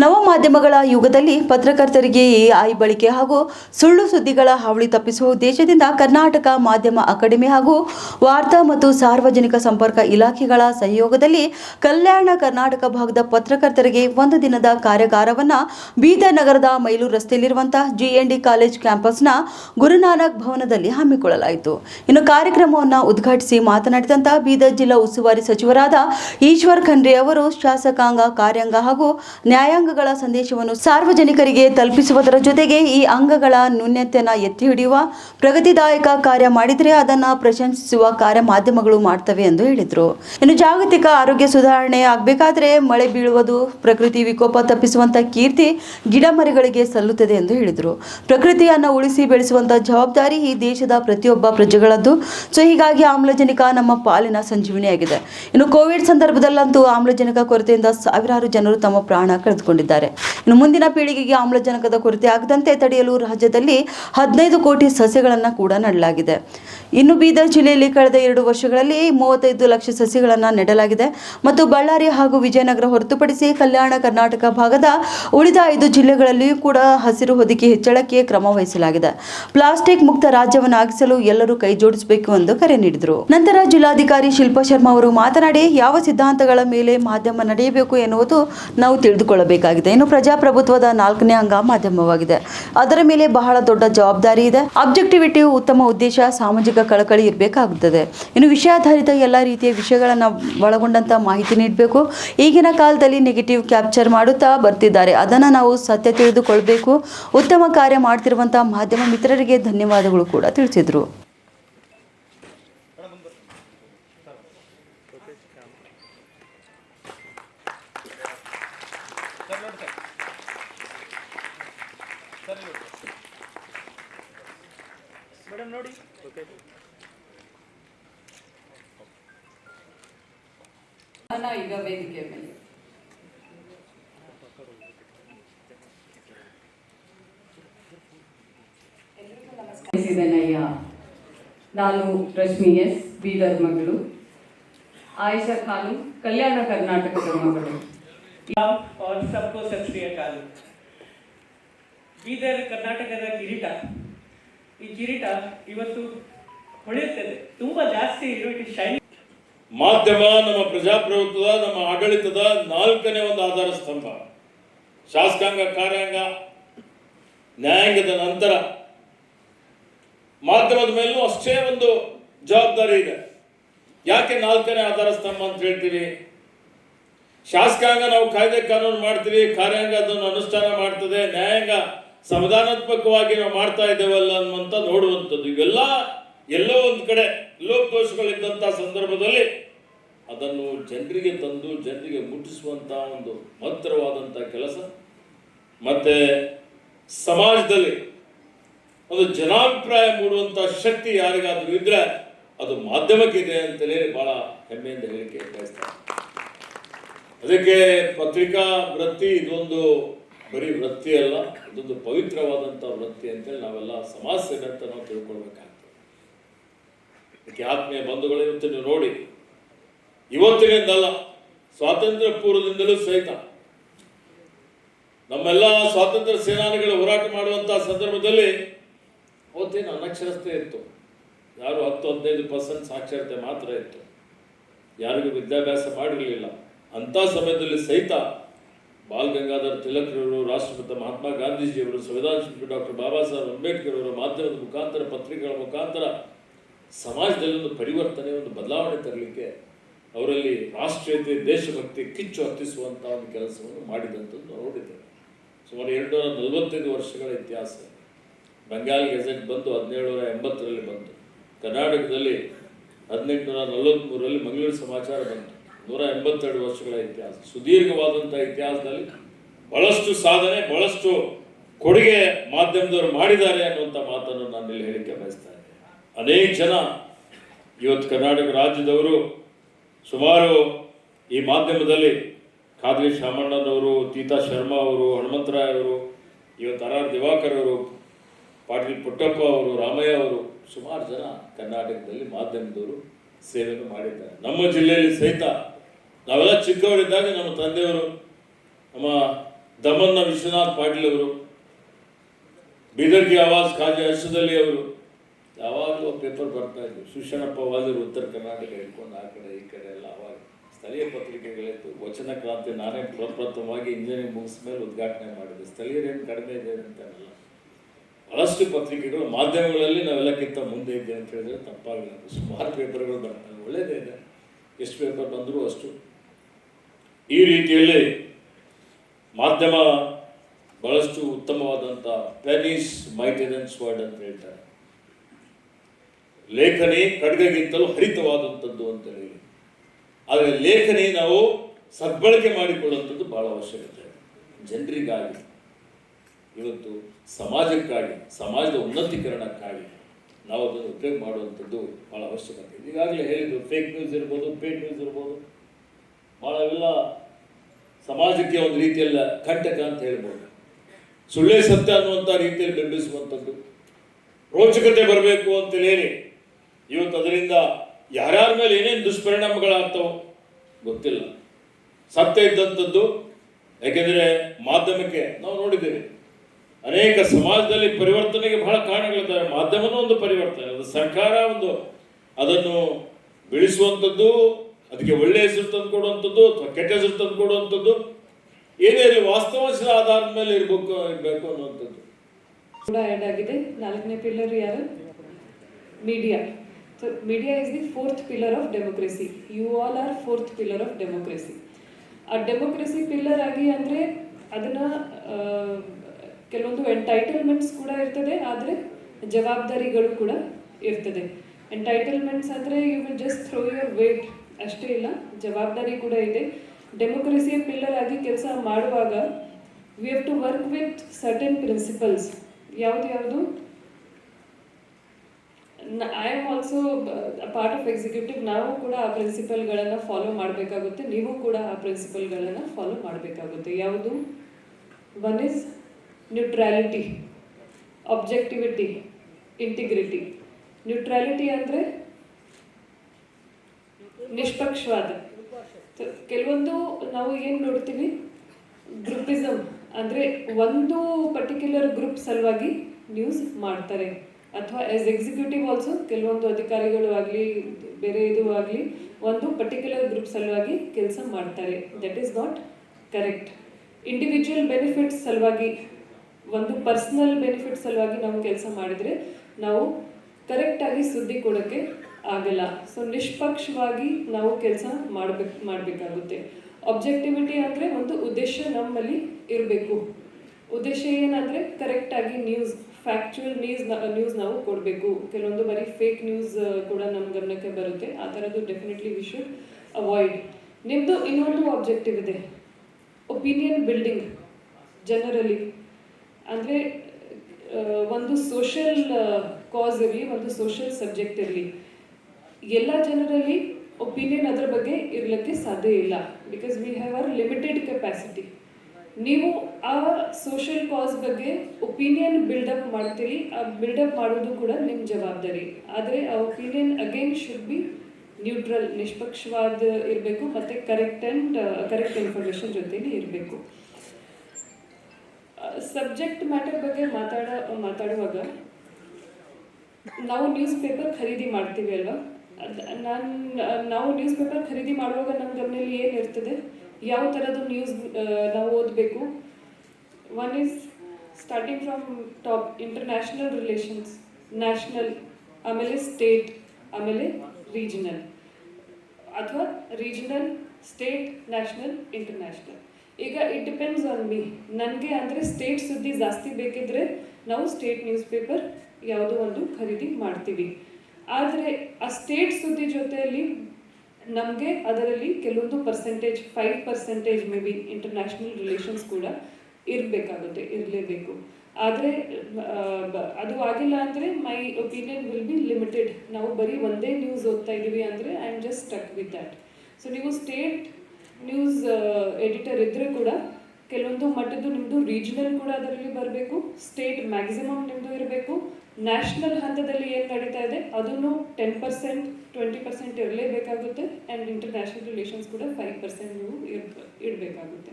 ನವ ಮಾಧ್ಯಮಗಳ ಯುಗದಲ್ಲಿ ಪತ್ರಕರ್ತರಿಗೆ ಎಐ ಬಳಕೆ ಹಾಗೂ ಸುಳ್ಳು ಸುದ್ದಿಗಳ ಹಾವಳಿ ತಪ್ಪಿಸುವ ಉದ್ದೇಶದಿಂದ ಕರ್ನಾಟಕ ಮಾಧ್ಯಮ ಅಕಾಡೆಮಿ ಹಾಗೂ ವಾರ್ತಾ ಮತ್ತು ಸಾರ್ವಜನಿಕ ಸಂಪರ್ಕ ಇಲಾಖೆಗಳ ಸಹಯೋಗದಲ್ಲಿ ಕಲ್ಯಾಣ ಕರ್ನಾಟಕ ಭಾಗದ ಪತ್ರಕರ್ತರಿಗೆ ಒಂದು ದಿನದ ಕಾರ್ಯಾಗಾರವನ್ನು ಬೀದರ್ ನಗರದ ಮೈಲೂರು ರಸ್ತೆಯಲ್ಲಿರುವಂತಹ ಜಿಎನ್ಡಿ ಕಾಲೇಜ್ ಕ್ಯಾಂಪಸ್ನ ಗುರುನಾನಕ್ ಭವನದಲ್ಲಿ ಹಮ್ಮಿಕೊಳ್ಳಲಾಯಿತು. ಇನ್ನು ಕಾರ್ಯಕ್ರಮವನ್ನು ಉದ್ಘಾಟಿಸಿ ಮಾತನಾಡಿದಂತಹ ಬೀದರ್ ಜಿಲ್ಲಾ ಉಸ್ತುವಾರಿ ಸಚಿವರಾದ ಈಶ್ವರ್ ಖಂಡ್ರೆ ಅವರು ಶಾಸಕಾಂಗ, ಕಾರ್ಯಾಂಗ ಹಾಗೂ ನ್ಯಾಯಾಂಗಗಳ ಸಂದೇಶವನ್ನು ಸಾರ್ವಜನಿಕರಿಗೆ ತಲುಪಿಸುವುದರ ಜೊತೆಗೆ ಈ ಅಂಗಗಳ ನ್ಯೂನ್ಯತೆಯನ್ನು ಎತ್ತಿ ಹಿಡಿಯುವ ಪ್ರಗತಿದಾಯಕ ಕಾರ್ಯ ಮಾಡಿದರೆ ಅದನ್ನು ಪ್ರಶಂಸಿಸುವ ಕಾರ್ಯ ಮಾಧ್ಯಮಗಳು ಮಾಡ್ತವೆ ಎಂದು ಹೇಳಿದರು. ಇನ್ನು ಜಾಗತಿಕ ಆರೋಗ್ಯ ಸುಧಾರಣೆ ಆಗಬೇಕಾದ್ರೆ ಮಳೆ ಬೀಳುವುದು, ಪ್ರಕೃತಿ ವಿಕೋಪ ತಪ್ಪಿಸುವಂತ ಕೀರ್ತಿ ಗಿಡ ಮರಗಳಿಗೆ ಸಲ್ಲುತ್ತದೆ ಎಂದು ಹೇಳಿದರು. ಪ್ರಕೃತಿಯನ್ನು ಉಳಿಸಿ ಬೆಳೆಸುವಂತ ಜವಾಬ್ದಾರಿ ಈ ದೇಶದ ಪ್ರತಿಯೊಬ್ಬ ಪ್ರಜೆಗಳದ್ದು. ಸೊ, ಹೀಗಾಗಿ ಆಮ್ಲಜನಕ ನಮ್ಮ ಪಾಲಿನ ಸಂಜೀವಿನಿಯಾಗಿದೆ. ಇನ್ನು ಕೋವಿಡ್ ಸಂದರ್ಭದಲ್ಲಂತೂ ಆಮ್ಲಜನಕ ಕೊರತೆಯಿಂದ ಸಾವಿರಾರು ಜನರು ತಮ್ಮ ಪ್ರಾಣ ಕಳೆದುಕೊಂಡಿದ್ದಾರೆ ಇನ್ನು ಮುಂದಿನ ಪೀಳಿಗೆಗೆ ಆಮ್ಲಜನಕದ ಕೊರತೆ ಆಗದಂತೆ ತಡೆಯಲು ರಾಜ್ಯದಲ್ಲಿ ಹದಿನೈದು ಕೋಟಿ ಸಸ್ಯಗಳನ್ನು ಕೂಡ ನೆಡಲಾಗಿದೆ. ಇನ್ನು ಬೀದರ್ ಜಿಲ್ಲೆಯಲ್ಲಿ ಕಳೆದ ಎರಡು ವರ್ಷಗಳಲ್ಲಿ ಮೂವತ್ತೈದು ಲಕ್ಷ ಸಸ್ಯಗಳನ್ನು ನೆಡಲಾಗಿದೆ. ಮತ್ತು ಬಳ್ಳಾರಿ ಹಾಗೂ ವಿಜಯನಗರ ಹೊರತುಪಡಿಸಿ ಕಲ್ಯಾಣ ಕರ್ನಾಟಕ ಭಾಗದ ಉಳಿದ ಐದು ಜಿಲ್ಲೆಗಳಲ್ಲಿಯೂ ಕೂಡ ಹಸಿರು ಹೊದಿಕೆ ಹೆಚ್ಚಳಕ್ಕೆ ಕ್ರಮ ವಹಿಸಲಾಗಿದೆ. ಪ್ಲಾಸ್ಟಿಕ್ ಮುಕ್ತ ರಾಜ್ಯವನ್ನಾಗಿಸಲು ಎಲ್ಲರೂ ಕೈ ಜೋಡಿಸಬೇಕು ಎಂದು ಕರೆ ನೀಡಿದರು. ನಂತರ ಜಿಲ್ಲಾಧಿಕಾರಿ ಶಿಲ್ಪಾ ಶರ್ಮಾ ಅವರು ಮಾತನಾಡಿ, ಯಾವ ಸಿದ್ಧಾಂತಗಳ ಮೇಲೆ ಮಾಧ್ಯಮ ನಡೆಯಬೇಕು ಎನ್ನುವುದು ನಾವು ತಿಳಿದುಕೊಳ್ಳಬೇಕಾಗಿದೆ ಇನ್ನು ಪ್ರಜಾಪ್ರಭುತ್ವದ ನಾಲ್ಕನೇ ಅಂಗ ಮಾಧ್ಯಮವಾಗಿದೆ. ಅದರ ಮೇಲೆ ಬಹಳ ದೊಡ್ಡ ಜವಾಬ್ದಾರಿ ಇದೆ. ಅಬ್ಜೆಕ್ಟಿವಿಟಿ ಉತ್ತಮ ಉದ್ದೇಶ, ಸಾಮಾಜಿಕ ಕಳಕಳಿ ಇರಬೇಕಾಗುತ್ತದೆ. ಇನ್ನು ವಿಷಯಾಧಾರಿತ ಎಲ್ಲ ರೀತಿಯ ವಿಷಯಗಳನ್ನು ಒಳಗೊಂಡಂತ ಮಾಹಿತಿ ನೀಡಬೇಕು. ಈಗಿನ ಕಾಲದಲ್ಲಿ ನೆಗೆಟಿವ್ ಕ್ಯಾಪ್ಚರ್ ಮಾಡುತ್ತಾ ಬರ್ತಿದ್ದಾರೆ. ಅದನ್ನು ನಾವು ಸತ್ಯ ತಿಳಿದುಕೊಳ್ಬೇಕು. ಉತ್ತಮ ಕಾರ್ಯ ಮಾಡ್ತಿರುವಂತಹ ಮಾಧ್ಯಮ ಮಿತ್ರರಿಗೆ ಧನ್ಯವಾದಗಳು ಕೂಡ ತಿಳಿಸಿದರು. ನೋಡಿ ಅನ್ನ ಈಗ ವೇದಿಕೆ ಮೇಲೆ ನಮಸ್ಕರಿಸಿದನಯ್ಯ ನಾನು ರಶ್ಮಿ ಎಸ್ ಬೀದರ್ ಮಗಳು ಆಯಿಷಾ ಖಾನು ಕಲ್ಯಾಣ ಕರ್ನಾಟಕದ ಮಗಳು और सबको सत श्री अकाल ಬೀದರ್ ಕರ್ನಾಟಕದ ಕಿರೀಟ ಈ ಕಿರೀಟ ಇವತ್ತು ಹೊಳೆಯುತ್ತದೆ. ತುಂಬಾ ಜಾಸ್ತಿ ಇರುವ ಮಾಧ್ಯಮ, ನಮ್ಮ ಪ್ರಜಾಪ್ರಭುತ್ವದ, ನಮ್ಮ ಆಡಳಿತದ ನಾಲ್ಕನೇ ಒಂದು ಆಧಾರ ಸ್ತಂಭ. ಶಾಸಕಾಂಗ, ಕಾರ್ಯಾಂಗ, ನ್ಯಾಯಾಂಗದ ನಂತರ ಮಾಧ್ಯಮದ ಮೇಲೂ ಅಷ್ಟೇ ಒಂದು ಜವಾಬ್ದಾರಿ ಇದೆ. ಯಾಕೆ ನಾಲ್ಕನೇ ಆಧಾರ ಸ್ತಂಭ ಅಂತ ಹೇಳ್ತೀವಿ ಶಾಸಕಾಂಗ ನಾವು ಕಾಯ್ದೆ ಕಾನೂನು ಮಾಡ್ತೀವಿ, ಕಾರ್ಯಾಂಗ ಅದನ್ನು ಅನುಷ್ಠಾನ ಮಾಡ್ತದೆ, ನ್ಯಾಯಾಂಗ ಸಂವಿಧಾನಾತ್ಮಕವಾಗಿ ನಾವು ಮಾಡ್ತಾ ಇದ್ದೇವಲ್ಲ ಅನ್ನುವಂತ ನೋಡುವಂಥದ್ದು. ಇವೆಲ್ಲ ಎಲ್ಲೋ ಒಂದು ಕಡೆ ಲೋಪದೋಷಗಳಿದ್ದಂಥ ಸಂದರ್ಭದಲ್ಲಿ ಅದನ್ನು ಜನರಿಗೆ ತಂದು, ಜನರಿಗೆ ಮುಟ್ಟಿಸುವಂಥ ಒಂದು ಮಹತ್ತರವಾದಂಥ ಕೆಲಸ. ಮತ್ತೆ ಸಮಾಜದಲ್ಲಿ ಒಂದು ಜನಾಭಿಪ್ರಾಯ ಮೂಡುವಂತ ಶಕ್ತಿ ಯಾರಿಗಾದರೂ ಇದ್ದರೆ ಅದು ಮಾಧ್ಯಮಕ್ಕಿದೆ ಅಂತಲೇ ಬಹಳ ಹೆಮ್ಮೆಯಿಂದ ಹೇಳಿಕೆ ಬಯಸ್ತಾರೆ. ಅದಕ್ಕೆ ಪತ್ರಿಕಾ ವೃತ್ತಿ ಇದೊಂದು ಬರೀ ವೃತ್ತಿ ಅಲ್ಲ, ಅದೊಂದು ಪವಿತ್ರವಾದಂಥ ವೃತ್ತಿ ಅಂತೇಳಿ ನಾವೆಲ್ಲ ಸಮಾಜ ಅಂತ ನಾವು ತಿಳ್ಕೊಳ್ಬೇಕಾಗ್ತದೆ. ಅದಕ್ಕೆ ಆತ್ಮೀಯ ಬಂಧುಗಳೇ ನೀವು ನೋಡಿ, ಇವತ್ತಿನಿಂದಲ್ಲ ಸ್ವಾತಂತ್ರ್ಯ ಪೂರ್ವದಿಂದಲೂ ಸಹಿತ ನಮ್ಮೆಲ್ಲ ಸ್ವಾತಂತ್ರ್ಯ ಸೇನಾನಿಗಳು ಹೋರಾಟ ಮಾಡುವಂತಹ ಸಂದರ್ಭದಲ್ಲಿ ಅವತ್ತೇನು ಅನಕ್ಷರತೆ ಇತ್ತು. ಯಾರು ಹತ್ತು ಹದಿನೈದು ಪರ್ಸೆಂಟ್ ಸಾಕ್ಷರತೆ ಮಾತ್ರ ಇತ್ತು. ಯಾರಿಗೂ ವಿದ್ಯಾಭ್ಯಾಸ ಮಾಡಿರಲಿಲ್ಲ. ಅಂಥ ಸಮಯದಲ್ಲಿ ಸಹಿತ ಬಾಲ್ ಗಂಗಾಧರ್ ತಿಲಕ್ರವರು ರಾಷ್ಟ್ರಪಿತ ಮಹಾತ್ಮ ಗಾಂಧೀಜಿಯವರು ಸಂವಿಧಾನ ಶಿಲ್ಪಿ ಡಾಕ್ಟರ್ ಬಾಬಾ ಸಾಹೇಬ್ ಅಂಬೇಡ್ಕರ್ ಅವರ ಮಾಧ್ಯಮದ ಮುಖಾಂತರ, ಪತ್ರಿಕೆಗಳ ಮುಖಾಂತರ ಸಮಾಜದಲ್ಲಿ ಒಂದು ಪರಿವರ್ತನೆ, ಒಂದು ಬದಲಾವಣೆ ತರಲಿಕ್ಕೆ ಅವರಲ್ಲಿ ರಾಷ್ಟ್ರೀಯತೆ, ದೇಶಭಕ್ತಿ ಕಿಚ್ಚು ಹತ್ತಿಸುವಂಥ ಒಂದು ಕೆಲಸವನ್ನು ಮಾಡಿದಂಥದ್ದು ನೋಡಿದ್ದೇವೆ. ಸುಮಾರು ಎರಡುನೂರ ನಲವತ್ತೈದು ವರ್ಷಗಳ ಇತಿಹಾಸ. ಬೆಂಗಾಲ್ ಗೆಜೆಟ್ ಬಂದು ಹದಿನೇಳುನೂರ ಎಂಬತ್ತರಲ್ಲಿ ಬಂತು. ಕರ್ನಾಟಕದಲ್ಲಿ ಹದಿನೆಂಟುನೂರ ನಲವತ್ತ್ಮೂರರಲ್ಲಿ ಮಂಗಳೂರು ಸಮಾಚಾರ ಬಂತು. ನೂರ ಎಂಬತ್ತೆರಡು ವರ್ಷಗಳ ಇತಿಹಾಸ. ಸುದೀರ್ಘವಾದಂಥ ಇತಿಹಾಸದಲ್ಲಿ ಬಹಳಷ್ಟು ಸಾಧನೆ, ಬಹಳಷ್ಟು ಕೊಡುಗೆ ಮಾಧ್ಯಮದವರು ಮಾಡಿದ್ದಾರೆ ಅನ್ನುವಂಥ ಮಾತನ್ನು ನಾನು ಇಲ್ಲಿ ಹೇಳಿಕೆ ಬಯಸ್ತಾ ಇದ್ದೇನೆ. ಅನೇಕ ಜನ ಇವತ್ತು ಕರ್ನಾಟಕ ರಾಜ್ಯದವರು ಸುಮಾರು ಈ ಮಾಧ್ಯಮದಲ್ಲಿ ಖಾದ್ರಿ ಶಾಮಣ್ಣನವರು, ತೀತಾ ಶರ್ಮಾ ಅವರು, ಹನುಮಂತರಾಯ್ ಅವರು, ಇವತ್ತು ಆರ್ ಆರ್ ದಿವಾಕರ್ ಅವರು, ಪಾಟೀಲ್ ಪುಟ್ಟಪ್ಪ ಅವರು, ರಾಮಯ್ಯ ಅವರು ಸುಮಾರು ಜನ ಕರ್ನಾಟಕದಲ್ಲಿ ಮಾಧ್ಯಮದವರು ಸೇವೆಯನ್ನು ಮಾಡಿದ್ದಾರೆ. ನಮ್ಮ ಜಿಲ್ಲೆಯಲ್ಲಿ ಸಹಿತ ನಾವೆಲ್ಲ ಚಿಕ್ಕವರಿದ್ದಾಗ ನಮ್ಮ ತಂದೆಯವರು, ನಮ್ಮ ದಮನ್ನ ವಿಶ್ವನಾಥ್ ಪಾಟೀಲ್ ಅವರು, ಬೀದರ್ಗೆ ಆವಾಜ್ ಖಾಜಿ ಹಸದಲ್ಲಿ ಅವರು, ಯಾವಾಗಲೂ ಪೇಪರ್ ಬರ್ತಾ ಇದ್ರು ಶಿಕ್ಷಣಪ್ಪ ವಾದರು ಉತ್ತರ ಕರ್ನಾಟಕ ಹಿಡ್ಕೊಂಡು ಆ ಕಡೆ, ಈ ಕಡೆ ಎಲ್ಲ ಆವಾಗ ಸ್ಥಳೀಯ ಪತ್ರಿಕೆಗಳಿತ್ತು. ವಚನ ಕ್ರಾಂತಿ ನಾನೇ ಪ್ರಪ್ರಥಮವಾಗಿ ಇಂಜಿನಿಯರಿಂಗ್ ಮುಗಿಸ ಮೇಲೆ ಉದ್ಘಾಟನೆ ಮಾಡಿದೆ. ಸ್ಥಳೀಯರೇನು ಕಡಿಮೆ ಇದೆ ಅಂತ ಬಹಳಷ್ಟು ಪತ್ರಿಕೆಗಳು ಮಾಧ್ಯಮಗಳಲ್ಲಿ ನಾವೆಲ್ಲಕ್ಕಿಂತ ಮುಂದೆ ಇದ್ದೆ ಅಂತ ಹೇಳಿದ್ರೆ ತಪ್ಪಾಗಲ್ಲ ಸುಮಾರು ಪೇಪರ್ಗಳು ಬರ್ತವೆ ಒಳ್ಳೆಯದೇ ಇದೆ. ಎಷ್ಟು ಪೇಪರ್ ಬಂದರೂ ಅಷ್ಟು ಈ ರೀತಿಯಲ್ಲಿ ಮಾಧ್ಯಮ ಬಹಳಷ್ಟು ಉತ್ತಮವಾದಂಥ ಪ್ಯಾನೀಸ್ ಮೈಟೆನೆನ್ಸ್ ವರ್ಡ್ ಅಂತ ಹೇಳ್ತಾರೆ. ಲೇಖನಿ ಖಡ್ಗಗಿಂತಲೂ ಹರಿತವಾದಂಥದ್ದು ಅಂತ ಹೇಳಿ. ಆದರೆ ಲೇಖನಿ ನಾವು ಸದ್ಬಳಕೆ ಮಾಡಿಕೊಳ್ಳುವಂಥದ್ದು ಬಹಳ ಅವಶ್ಯಕತೆ ಜನರಿಗಾಗಿ, ಇವತ್ತು ಸಮಾಜಕ್ಕಾಗಿ, ಸಮಾಜದ ಉನ್ನತೀಕರಣಕ್ಕಾಗಿ ನಾವು ಅದನ್ನು ಉಪಯೋಗ ಮಾಡುವಂಥದ್ದು ಬಹಳ ಅವಶ್ಯಕತೆ ಈಗಾಗಲೇ ಹೇಳಿದ್ರು ಫೇಕ್ ನ್ಯೂಸ್ ಇರ್ಬೋದು ಪೇಡ್ ನ್ಯೂಸ್ ಇರ್ಬೋದು. ಭಾಳ ಎಲ್ಲ ಸಮಾಜಕ್ಕೆ ಒಂದು ರೀತಿಯಲ್ಲ ಕಂಟಕ ಅಂತ ಹೇಳ್ಬೋದು. ಸುಳ್ಳೇ ಸತ್ಯ ಅನ್ನುವಂಥ ರೀತಿಯಲ್ಲಿ ಬೆಂಬಲಿಸುವಂಥದ್ದು ರೋಚಕತೆ ಬರಬೇಕು ಅಂತೇಳಿ ಇವತ್ತು ಅದರಿಂದ ಯಾರ್ಯಾರ ಮೇಲೆ ಏನೇನು ದುಷ್ಪರಿಣಾಮಗಳಾಗ್ತವೋ ಗೊತ್ತಿಲ್ಲ. ಸತ್ಯ ಇದ್ದಂಥದ್ದು, ಯಾಕೆಂದರೆ ಮಾಧ್ಯಮಕ್ಕೆ ನಾವು ನೋಡಿದ್ದೇವೆ. ಅನೇಕ ಸಮಾಜದಲ್ಲಿ ಪರಿವರ್ತನೆಗೆ ಬಹಳ ಕಾರಣಗಳಿದ್ದಾವೆ. ಮಾಧ್ಯಮನೂ ಒಂದು ಪರಿವರ್ತನೆ, ಅದು ಸರ್ಕಾರ ಒಂದು ಅದನ್ನು ಬೆಳೆಸುವಂಥದ್ದು ಅದಕ್ಕೆ ಒಳ್ಳೆಯ ಹೆಸರು ತಂದು ಕೊಡುವಂಥದ್ದು ಅಥವಾ ಕೆಟ್ಟ ಹೆಸರು ತಂದು ಕೊಡುವಂಥದ್ದು. ಏನೇ ವಾಸ್ತವಾಂಶದ ಆಧಾರದ ಮೇಲೆ ಇರಬೇಕು ಇರಬೇಕು ಅನ್ನುವಂಥದ್ದು. ಕೂಡ ಆ್ಯಡ್ ಆಗಿದೆ. ನಾಲ್ಕನೇ ಪಿಲ್ಲರ್ ಯಾರು? Media so media is the fourth pillar of democracy you all are fourth pillar of democracy ಆ ಡೆಮೋಕ್ರೆಸಿ ಪಿಲ್ಲರ್ ಆಗಿ ಅಂದರೆ ಅದನ್ನು ಕೆಲವೊಂದು ಎಂಟೈಟಲ್ಮೆಂಟ್ಸ್ ಕೂಡ ಇರ್ತದೆ, ಆದರೆ ಜವಾಬ್ದಾರಿಗಳು ಕೂಡ ಇರ್ತದೆ. ಎಂಟೈಟಲ್ಮೆಂಟ್ಸ್ ಅಂದರೆ you will just throw your weight ಅಷ್ಟೇ ಇಲ್ಲ, ಜವಾಬ್ದಾರಿ ಕೂಡ ಇದೆ. ಡೆಮೋಕ್ರೆಸಿಯ ಪಿಲ್ಲರ್ ಆಗಿ ಕೆಲಸ ಮಾಡುವಾಗ we have to work with certain principles ಯಾವ್ದು ಯಾವುದು? I am also part of executive ನಾವು ಕೂಡ ಆ ಪ್ರಿನ್ಸಿಪಲ್ಗಳನ್ನು ಫಾಲೋ ಮಾಡಬೇಕಾಗುತ್ತೆ. ನೀವು ಕೂಡ ಆ ಪ್ರಿನ್ಸಿಪಲ್ಗಳನ್ನು ಫಾಲೋ ಮಾಡಬೇಕಾಗುತ್ತೆ. ಯಾವುದು? One is neutrality objectivity integrity neutrality ಅಂದರೆ ನಿಷ್ಪಕ್ಷವಾದ. ಕೆಲವೊಂದು ನಾವು ಏನು ನೋಡ್ತೀವಿ? ಗ್ರೂಪಿಸಮ್ ಅಂದರೆ ಒಂದು ಪರ್ಟಿಕ್ಯುಲರ್ ಗ್ರೂಪ್ ಸಲುವಾಗಿ ನ್ಯೂಸ್ ಮಾಡ್ತಾರೆ. ಅಥವಾ ಆಸ್ ಎಕ್ಸಿಕ್ಯೂಟಿವ್ ಆಲ್ಸೋ ಕೆಲವೊಂದು ಅಧಿಕಾರಿಗಳು ಆಗಲಿ, ಬೇರೆ ಇದು ಆಗಲಿ ಒಂದು ಪರ್ಟಿಕ್ಯುಲರ್ ಗ್ರೂಪ್ ಸಲುವಾಗಿ ಕೆಲಸ ಮಾಡ್ತಾರೆ. That is not correct individual benefits ಸಲುವಾಗಿ, ಒಂದು ಪರ್ಸ್ನಲ್ ಬೆನಿಫಿಟ್ ಸಲುವಾಗಿ ನಾವು ಕೆಲಸ ಮಾಡಿದರೆ ನಾವು ಕರೆಕ್ಟಾಗಿ ಸುದ್ದಿ ಕೊಡೋಕ್ಕೆ ಆಗಲ್ಲ. ಸೊ ನಿಷ್ಪಕ್ಷವಾಗಿ ನಾವು ಕೆಲಸ ಮಾಡಬೇಕು, ಮಾಡಬೇಕಾಗುತ್ತೆ. ಆಬ್ಜೆಕ್ಟಿವಿಟಿ ಅಂದರೆ ಒಂದು ಉದ್ದೇಶ ನಮ್ಮಲ್ಲಿ ಇರಬೇಕು. ಉದ್ದೇಶ ಏನಂದರೆ ಕರೆಕ್ಟಾಗಿ ನ್ಯೂಸ್ ಫ್ಯಾಕ್ಚುಯಲ್ ನ್ಯೂಸ್ ನ್ಯೂಸ್ ನಾವು ಕೊಡಬೇಕು. ಕೆಲವೊಂದು ಬಾರಿ ಫೇಕ್ ನ್ಯೂಸ್ ಕೂಡ ನಮ್ಮ ಗಮನಕ್ಕೆ ಬರುತ್ತೆ. ಆ ಥರದ್ದು ಡೆಫಿನೆಟ್ಲಿ ವಿ ಶುಡ್ ಅವಾಯ್ಡ್ ನಿಮ್ಮದು ಇನ್ನೊಂದು ಆಬ್ಜೆಕ್ಟಿವ್ ಇದೆ. ಒಪಿನಿಯನ್ ಬಿಲ್ಡಿಂಗ್ ಜನರಲಿ ಅಂದರೆ ಒಂದು ಸೋಷಲ್ ಕಾಸ್ ಇರಲಿ ಒಂದು ಸೋಷಲ್ ಸಬ್ಜೆಕ್ಟ್ ಇರಲಿ ಎಲ್ಲ ಜನರಲ್ಲಿ ಒಪಿನಿಯನ್ ಅದರ ಬಗ್ಗೆ ಇರಲಿಕ್ಕೆ ಸಾಧ್ಯ ಇಲ್ಲ. Because we have our limited capacity ನೀವು ಆ ಸೋಷಿಯಲ್ ಕಾಸ್ ಬಗ್ಗೆ ಒಪಿನಿಯನ್ ಬಿಲ್ಡಪ್ ಮಾಡ್ತೀರಿ, ಆ ಬಿಲ್ಡಪ್ ಮಾಡೋದು ಕೂಡ ನಿಮ್ಮ ಜವಾಬ್ದಾರಿ. ಆದರೆ ಆ opinion again should be neutral ನಿಷ್ಪಕ್ಷವಾದ ಇರಬೇಕು ಮತ್ತು ಕರೆಕ್ಟ್ ಆ್ಯಂಡ್ ಕರೆಕ್ಟ್ ಇನ್ಫಾರ್ಮೇಷನ್ ಜೊತೆಲಿ ಇರಬೇಕು. ಸಬ್ಜೆಕ್ಟ್ ಮ್ಯಾಟರ್ ಬಗ್ಗೆ ಮಾತಾಡೋ, ಮಾತಾಡುವಾಗ ನಾವು ನ್ಯೂಸ್ ಪೇಪರ್ ಖರೀದಿ ಮಾಡ್ತೀವಿ ಅಲ್ವಾ? ನಾನು, ನಾವು ನ್ಯೂಸ್ ಪೇಪರ್ ಖರೀದಿ ಮಾಡುವಾಗ ನಮ್ಮ ಗಮನದಲ್ಲಿ ಏನು ಇರ್ತದೆ? ಯಾವ ಥರದ್ದು ನ್ಯೂಸ್ ನಾವು ಓದಬೇಕು? One is starting from top international relations national ಆಮೇಲೆ ಸ್ಟೇಟ್ ಆಮೇಲೆ ರೀಜನಲ್ ಅಥವಾ ರೀಜನಲ್ ಸ್ಟೇಟ್ ನ್ಯಾಷನಲ್ ಇಂಟರ್ನ್ಯಾಷನಲ್ ಈಗ ಇಟ್ ಡಿಪೆಂಡ್ಸ್ ಆನ್ ಮೀ ನನಗೆ ಅಂದರೆ ಸ್ಟೇಟ್ ಸುದ್ದಿ ಜಾಸ್ತಿ ಬೇಕಿದ್ರೆ ನಾವು ಸ್ಟೇಟ್ ನ್ಯೂಸ್ ಪೇಪರ್ ಯಾವುದೋ ಒಂದು ಖರೀದಿ ಮಾಡ್ತೀವಿ. ಆದರೆ ಆ ಸ್ಟೇಟ್ ಸುದ್ದಿ ಜೊತೆಯಲ್ಲಿ ನಮಗೆ ಅದರಲ್ಲಿ ಕೆಲವೊಂದು percentage five percentage may be international relations ಕೂಡ ಇರಬೇಕಾಗುತ್ತೆ, ಇರಲೇಬೇಕು. ಆದರೆ ಅದು ಆಗಿಲ್ಲ ಅಂದರೆ my opinion will be limited ನಾವು ಬರೀ ಒಂದೇ ನ್ಯೂಸ್ ಓದ್ತಾ ಇದ್ದೀವಿ ಅಂದರೆ I am just stuck with that so ನೀವು ಸ್ಟೇಟ್ ನ್ಯೂಸ್ ಎಡಿಟರ್ ಇದ್ದರೆ ಕೂಡ ಕೆಲವೊಂದು ಮಟ್ಟದ್ದು ನಿಮ್ಮದು ರೀಜನಲ್ ಕೂಡ ಅದರಲ್ಲಿ ಬರಬೇಕು ಸ್ಟೇಟ್ ಮ್ಯಾಕ್ಸಿಮಮ್ ನಿಮ್ಮದು ಇರಬೇಕು. ನ್ಯಾಷನಲ್ ಹಂತದಲ್ಲಿ ಏನು ನಡೀತಾ ಇದೆ, ಅದನ್ನು ಟೆನ್ ಪರ್ಸೆಂಟ್ ಟ್ವೆಂಟಿ ಪರ್ಸೆಂಟ್ ಇರಲೇಬೇಕಾಗುತ್ತೆ ಆ್ಯಂಡ್ ಇಂಟರ್ನ್ಯಾಷನಲ್ ರಿಲೇಷನ್ಸ್ ಕೂಡ ಫೈವ್ ಪರ್ಸೆಂಟ್ ನೀವು ಇರ್ ಇಡಬೇಕಾಗುತ್ತೆ.